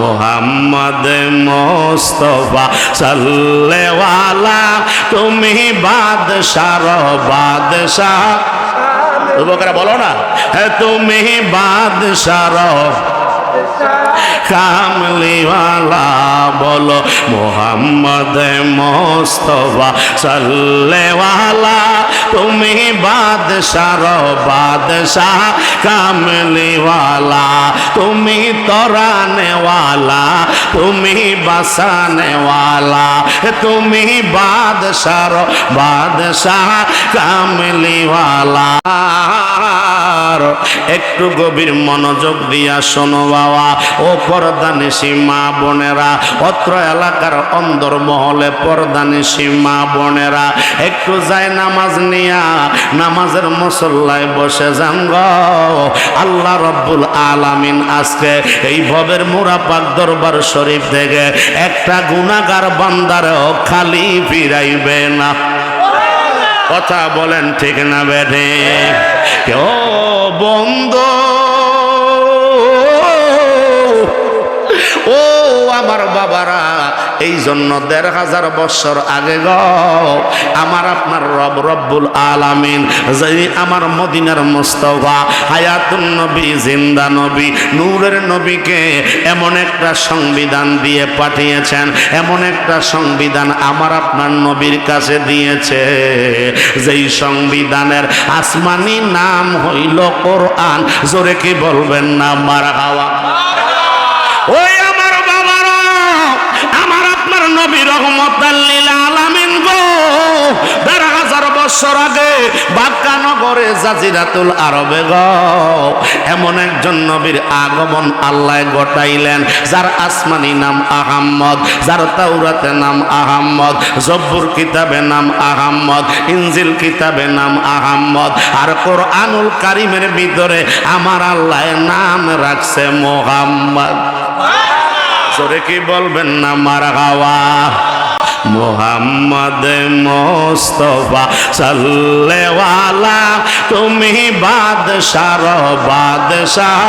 মোহাম্মদ মোস্তফা সাল্লেওয়ালা তুমি বাদশার বাদশাহ। বলো না হ্যাঁ তুমি বাদশার কামলিওয়ালা বলো, মোহাম্মদ মোস্তফা সাল্লেওয়ালা, তুমি বাদশার বাদশাহ। কামলিওয়ালা, তুমি তরানেওয়ালা, তুমি বাসানেওয়ালা, তুমি বাদশার বাদশাহ। কামলিওয়ালা একটু গভীর মনোযোগ দিয়া শোনো বাবা, ও পর্দানিসী মা বোনেরা, অত্র এলাকার অন্দর মহলে পর্দানিসী মা বোনেরা, একটু যায় নামাজ নিয়া, নামাজের মসল্লায় বসে যান গো। আল্লাহ রব্বুল আলামিন আজকে এই ভবের মুরাপাক দরবার শরীফ থেকে একটা গুনাগার বান্দারেও খালি ফিরাইবে না। কথা বলেন ঠিক না বেঠে? কেউ বন্ধ বাবারা এই জন্য দেড় হাজার বছর আগে গ, আমার আপনার রব রব্বুল আলামিন যে আমার মদিনার মুস্তফা, হায়াতুন নবী, জিন্দা নবী, নূরের নবীকে এমন একটা সংবিধান দিয়ে পাঠিয়েছেন, এমন একটা সংবিধান আমার আপনার নবীর কাছে দিয়েছে। যেই সংবিধানের আসমানি নাম হইল কোরআন, জোরে কি বলবেন না মার হাওয়া ওই নবী রহমত আলামিন গো। আগমন আল্লাহ নাম আহাম্মদ নাম আহাম্মদ, জব্বুর কিতাবে নাম আহাম্মদ, ইনজিল কিতাবে নাম আহাম্মদ, আর কোরআনুল কারিমের ভিতরে আমার আল্লাহ নাম রাখছে মোহাম্মদ। কি বলবেন না মার হাওয়া? মোহাম্মদ মোস্তফা সাল্লেওয়ালা তুমি বাদশার বাদশাহ।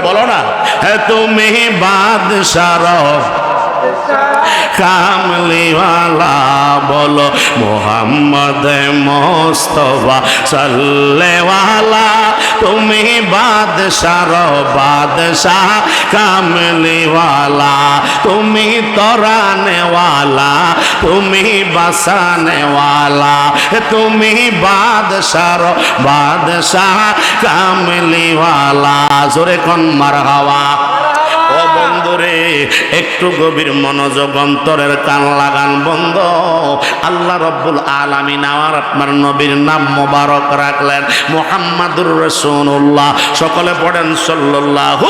বলো না। হ্যাঁ তুমি বাদশার কামলিওয়ালা বলো, মোহাম্মদ মোস্তফা সাল্লেওয়ালা, তুমি বাদশার বাদশাহ। কামলিওয়ালা, তুমি তরানেওয়ালা, তুমি বাসানেওয়ালা, তুমি বাদশার বাদশাহ। কামলিওয়ালা, জোরে কোন মার হাওয়া বন্ধুরে একটু গভীর মনোযোগ অন্তরের কান লাগান বন্ধ। আল্লাহ রব্বুল আলামিন আমার, আপনার নবীর নাম মোবারক রাখলেন। মোহাম্মদুর রসুল্লাহ সকলে পড়েন সাল্লাল্লাহু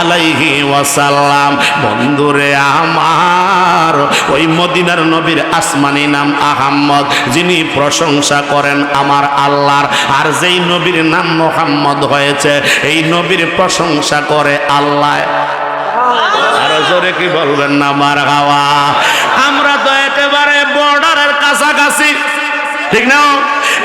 আলাইহি ওয়াসাল্লাম। বন্ধুরে আমার, ওই মদিনার নবীর আসমানি নাম আহাম্মদ, যিনি প্রশংসা করেন আমার আল্লাহর। আর যেই নবীর নাম মোহাম্মদ হয়েছে, এই নবীর প্রশংসা করে আল্লাহ জোরে কি বলবেন না, মার হাওয়া? আমরা তো একেবারে বর্ডারের কাছাকাছি। ঠিক না?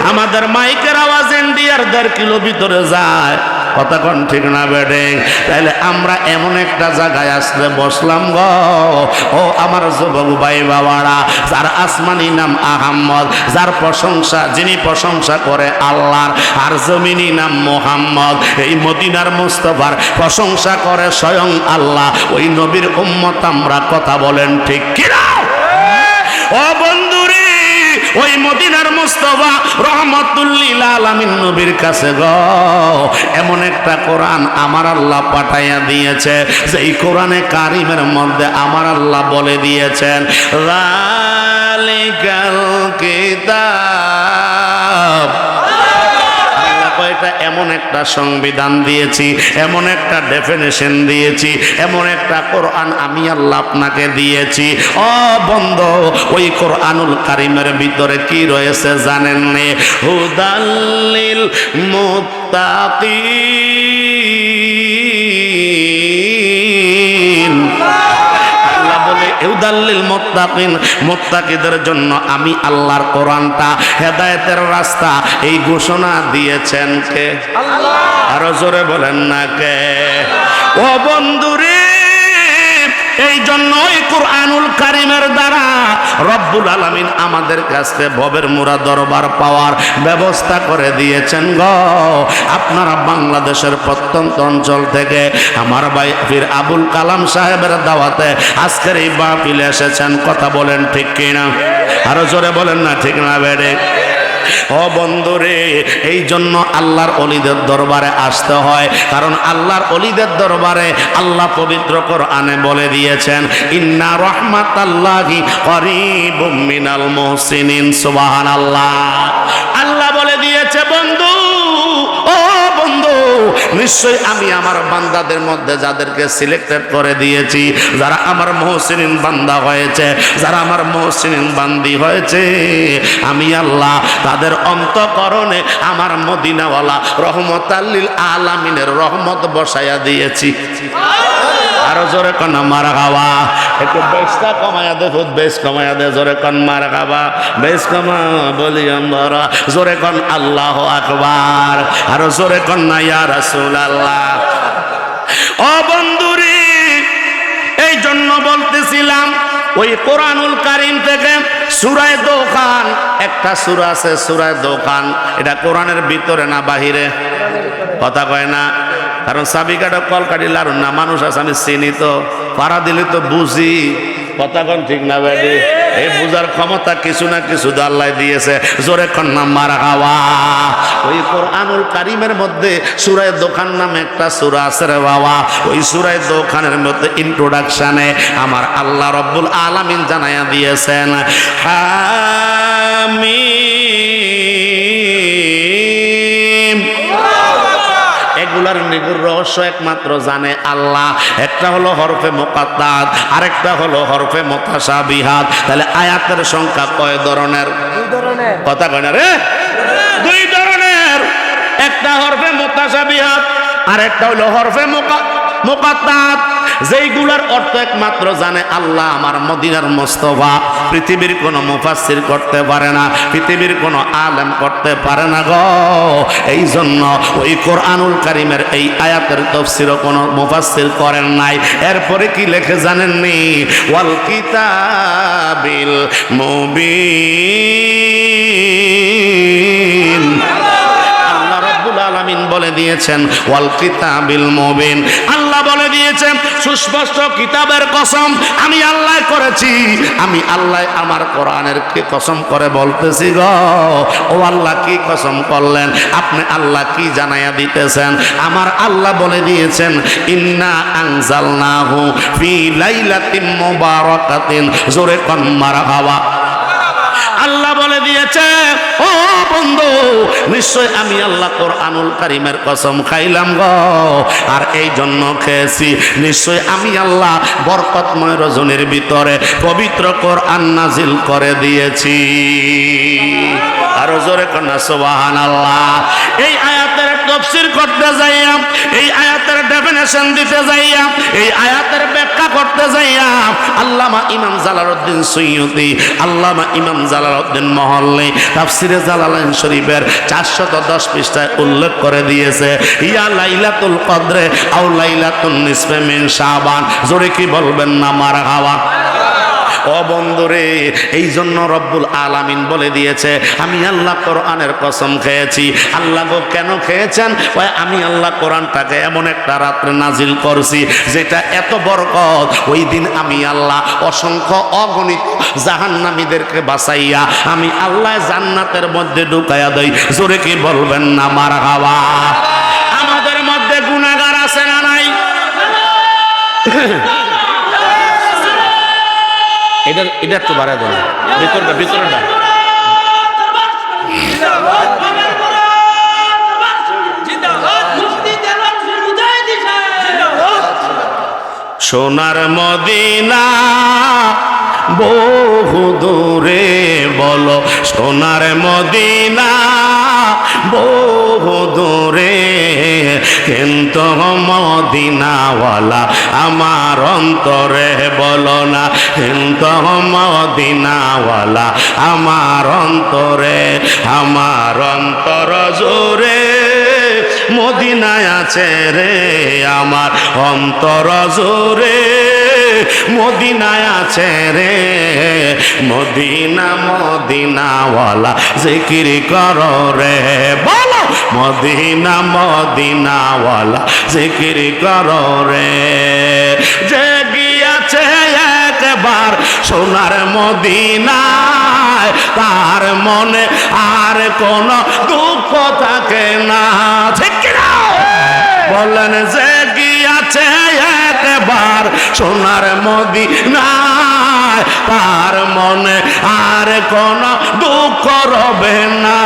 আমাদের মাইকের আওয়াজ ইন্ডিয়ার দেড় কিলো ভিতরে যায়। কতক্ষণ ঠিক না বেডে। তাহলে আমরা এমন একটা জায়গায় আসলে বসলাম গো। ও আমার যুবক ভাই বাবারা, যার আসমানি নাম আহাম্মদ, যার প্রশংসা, যিনি প্রশংসা করে আল্লাহর, আর জমিনী নাম মোহাম্মদ। এই মদিনার মুস্তফার প্রশংসা করে স্বয়ং আল্লাহ। ওই নবীর উম্মত আমরা কথা বলেন ঠিক কিনা? ও ওই মদিনার মুস্তফা রহমতুল্লিল আলামিন নবীর কাছে গ এমন একটা কোরআন আমার আল্লাহ পাঠাইয়া দিয়েছে যেই কোরআনে কারিমের মধ্যে আমার আল্লাহ বলে দিয়েছেন রালিকাল কয়, এটা এমন একটা সংবিধান দিয়েছি, এমন একটা ডেফিনেশন দিয়েছি, এমন একটা কোরআন আমি আল্লাহ আপনাকে দিয়েছি। অ বন্ধ, ওই কোরআনুল কারিমের ভিতরে কি রয়েছে জানেন নে? হুদাল্লিল মুত্তাকিন। ইউদাল্লিল মুত্তাকিন মুত্তাকিদের জন্য আমি আল্লাহর কোরআনটা হেদায়েতের রাস্তা। এই ঘোষণা দিয়েছেন কে? আল্লাহ। আরও জোরে বলেন না কে? ও বন্ধুরে জন্য ওই কোরআনুল কারিমের দ্বারা রব্বুল আলামিন আমাদের কাছে ভবের মুরা দরবার পাওয়ার ব্যবস্থা করে দিয়েছেন গ। আপনারা বাংলাদেশের প্রত্যন্ত অঞ্চল থেকে আমার ভাই ফির আবুল কালাম সাহেবের দাওয়াতে আজকের এই বাপিলে এসেছেন। কথা বলেন ঠিক কিনা? আরও জোরে বলেন না ঠিক না, বেড়ে। ও বন্ধুরে এই জন্য আল্লাহর অলিদের দরবারে আসতে হয়। কারণ আল্লাহর অলিদের দরবারে আল্লাহ পবিত্র কোরআনে বলে দিয়েছেন, ইন্না রহমাত আল্লাহি আল্লাহ বলে দিয়েছে, বন্ধু নিশ্চয় আমি আমার বান্দাদের মধ্যে যাদেরকে সিলেক্টেড করে দিয়েছি, যারা আমার মহসিন বান্দা হয়েছে, যারা আমার মহসিন বান্দি হয়েছে, আমি আল্লাহ তাদের অন্তকরণে আমার মদিনাওয়ালা রহমত আল্লিল আলামিনের রহমত বসাইয়া দিয়েছি। আরও জোরে কন, মার খাওয়া। একটু বেশটা কমায়া দে খুদ বেশ কমায়া দে, জোরে কন, মার খাওয়া। বেশ কমা, বলি আমরা জোরে কন, আল্লাহ আকবার। আরও জোরে কন না, ইয়া রাসূল আল্লাহ ও বন্ধুরি, এই জন্য বলতেছিলাম, ওই কোরআনুল কারিম থেকে সুরায় দোকান, একটা সুরা আছে সুরায় দোকান। এটা কোরআনের ভিতরে না বাহিরে? কথা কয় না? কারণ সাবিকাটা কল কাটি লারুন না, মানুষ আছে, আমি চিনি তো। পাড়া দিলে তো বুঝি। কথা ঠিক না বেডি এই বুঝার ক্ষমতা কিছু না কিছু আল্লাহ দিয়েছে। জোরে কন্যা মারা খাওয়া। ওই কোরআনুল কারিমের মধ্যে সুরায় দোকান নামে একটা সুরা আছে রে বাবা। ওই সুরায় দোকানের মধ্যে ইন্ট্রোডাকশনে আমার আল্লাহ রব্বুল আলামিন জানাইয়া দিয়েছেন হামিম এগুলার নিগুর রহস্য একমাত্র জানে আল্লাহ। একটা হলো হরফে মোকাদ্দাত আরেকটা হলো হরফে বিহাদ তাহলে আয়াতের সংখ্যা কয় ধরনের? কথা কয় না রে? দুই ধরনের। একটা হরফে মোতাসাবিহাত আরেকটা হলো হরফে মোকা মোকাদ্দাত যেইগুলার অর্থ একমাত্র জানে আল্লাহ আমার মদিনার মোস্তফা। পৃথিবীর কোনো মুফাসির করতে পারে না, পৃথিবীর কোনো আলেম করতে পারে না গো। এই জন্য ওই কোরআনুল কারিমের এই আয়াতের তফসির কোনো মুফাসির করেন নাই। এরপরে কি লেখে জানেননি? ওয়াল কিতাবিল মুবিন। আল্লাহ রাব্বুল আলামিন বলে দিয়েছেন, ওয়াল কিতাবিল মুবিন। বলে দিয়েছেন সুস্পষ্ট কিতাবের কসম আমি আল্লাহ করেছি। আমি আল্লাহ আমার কোরআনের কসম করে বলতেছি গো। ও আল্লাহ কি কসম করলেন? আপনি আল্লাহ কি জানাইয়া দিতেছেন? আমার আল্লাহ বলে দিয়েছেন, ইন্না আনজালনাহু ফি লাইলাতিন মুবারাকাতিন। জোরে কন মারহাবা বলে দিয়েছে, ও বন্ধু, নিশ্চয় আমি আল্লাহ কোরআনুল কারিমের কসম খাইলাম গ। আর এই জন্য খেয়েছি। নিশ্চয় আমি আল্লাহ বরকতময় রজনীর ভিতরে পবিত্র কোরআন আন্নাজিল করে দিয়েছি। আরও জোরে কন্যা সোবাহান আল্লাহ এই তফসির করতে যাইয়া, এই আয়াতের ডেফিনেশন দিতে যাইয়া, এই আয়াতের ব্যাখ্যা করতে যাইয়া, আল্লামা ইমাম জালালউদ্দিন সৈয়দি আল্লামা ইমাম জালালউদ্দিন মহল্লে তাফসিরে জালালাইন শরীফের চারশত দশ পৃষ্ঠায় উল্লেখ করে দিয়েছে, ইয়া লাইলাতুল কদরে আও লাইলাতুন নিসফে মিন শাবান, জোরে কি বলবেন না মার হাওয়া? ও বন্ধুরে এই জন্য রব্বুল আলামিন বলে দিয়েছে, আমি আল্লাহ কোরআনের কসম খেয়েছি। আল্লাহ গো কেন খেয়েছেন? ওই আমি আল্লাহ কোরআনটাকে এমন একটা রাত্রে নাজিল করছি, যেটা এত বরকত। ওই দিন আমি আল্লাহ অসংখ্য অগণিত জাহান্নামীদেরকে বাঁচাইয়া আমি আল্লাহ জান্নাতের মধ্যে ঢুকাইয়া দেই। জোরে কি বলবেন না, মার হাওয়া? আমাদের মধ্যে গুণাগার আছে না নাই? এটা এটা একটু বাড়ায় দেন। সোনার মদিনা বহু দূরে বলো সোনার মদিনা বহু দূরে কিন্তু মদিনাওয়ালা আমার অন্তরে বলো না। কিন্তু মদিনাওয়ালা আমার অন্তরে, আমার অন্তর জোরে। মদিনায় আছে রে আমার অন্তর জোরে। মদিনায় আছে রে। মদিনা, মদিনাওয়ালা জিকির কর রে। বলো, মদিনা, মদিনাওয়ালা জিকির কর রে। যে গিয়াছে একবার সোনার মদিনায়। তার মনে আর কোন দুঃখ থাকে না। বলেন যে গিয়াছে একবার সোনার মদিনায়, তার মনে আর কোন দুঃখ রবে না।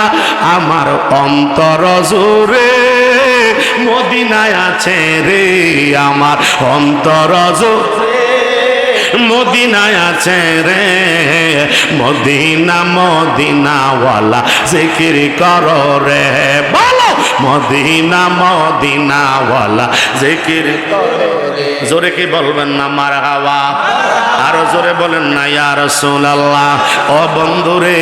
আমার অন্তর জুড়ে মদিনায় আছে রে, আমার অন্তর জুড়ে মদিনায় আছে রে। মদিনা, মদিনাওয়ালা জিকির কর রে। বলো মদিনা মদিনাওয়ালা জিকির জোরে কি বলবেন না মার হাওয়া? আরও জোরে বলেন না, ইয়া রাসূলুল্লাহ। ও বন্ধুরে,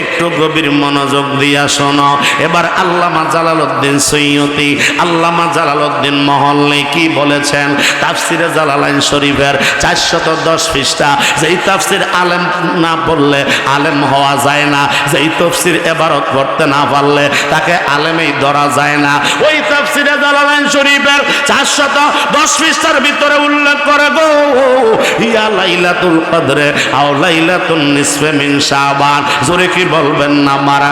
একটু গভীর মনোযোগ দিয়া শোনো। এবার আল্লামা জালালউদ্দিন সৈয়দী, আল্লামা জালালউদ্দিন মহল্লে কি বলেছেন? তাফসিরে জালালাইন শরীফের চারশত দশ পৃষ্ঠা। যেই তাফসির আলেম না পড়লে আলেম হওয়া যায় না। যেই তফসির এবারত পড়তে না পারলে তাকে আলেমেই ধরা যায় না। ওই তাফসিরে জালালাইন শরীফের চারশত দশ পৃষ্ঠার ভিতরে উল্লেখ করে গো, ইয়া লাইলাতুল কদরে আও লাইলাতুন নিসফে মিন শাবান। জোরে কি বলবেন না মারা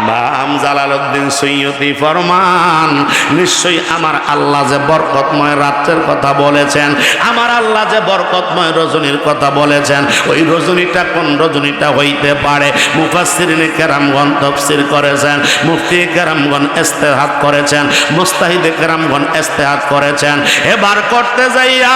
ইমাম জালালউদ্দিন সৈয়দি ফরমান, নিশ্চয়ই আমার আল্লাহ যে বরকতময় রাত্রের কথা বলেছেন, আমার আল্লাহ যে বরকতময় রজনীর কথা বলেছেন, ওই রজনীটা কোন রজনীটা হইতে পারে? মুফাসসিরিনে কেরামগণ তফসির করেছেন, মুফতি কেরামগণ ইস্তেহাত করেছেন, মুস্তাহিদে কেরামগণ ইস্তেহাত করেছেন। এবার করতে যাইয়া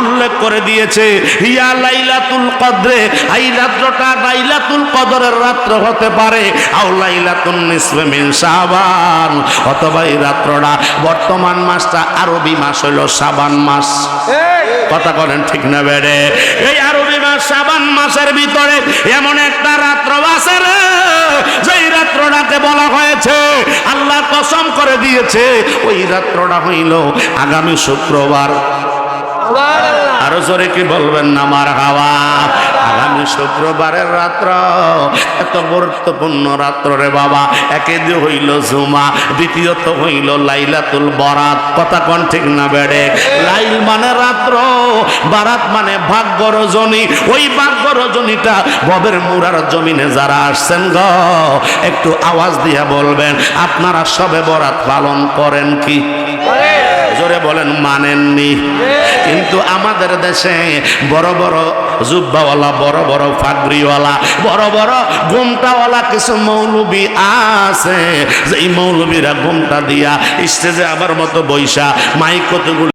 উল্লেখ করে দিয়েছে, ইয়া লাইলাতুল কদরে, এই রাত্রটা লাইলাতুল কদরের রাত্র হতে পারে, আও লাইলাতুন নিসফে মিন শাবান অথবা এই রাত্রটা। বর্তমান মাসটা আরবি মাস হইল শাবান মাস। কথা করেন ঠিক না বেড়ে। এই আরবি মাস শাবান মাসের ভিতরে এমন একটা রাত্র আছে রে যেই রাত্রটাকে বলা হয়েছে আল্লাহ কসম করে দিয়েছে ওই রাত্রটা হইল আগামী শুক্রবার। আরও জোরে কি বলবেন না, আমার হাওয়া? আগামী শুক্রবারের রাত্র, এত গুরুত্বপূর্ণ রাত্র রে বাবা। একে হইল জুমা, দ্বিতীয়ত হইল লাইলাতুল বরাত। কথা কোন ঠিক না, বেড়ে? লাইল মানে রাত্র, বারাত মানে ভাগ্য রজনী। ওই ভাগ্য রজনীটা ববের মুরার জমিনে যারা আসছেন গ, একটু আওয়াজ দিয়া বলবেন, আপনারা সবে বরাত পালন করেন কি? জোরে বলেন, মানেননি। কিন্তু আমাদের দেশে বড় বড় জুব্বাওয়ালা, বড় বড় ফাগরিওয়ালা বড় বড় গুমটাওয়ালা কিছু মৌলবি আছে। যে এই মৌলবীরা ঘুমটা দিয়া স্টেজে আবার মতো বৈশা মাইক কতগুলো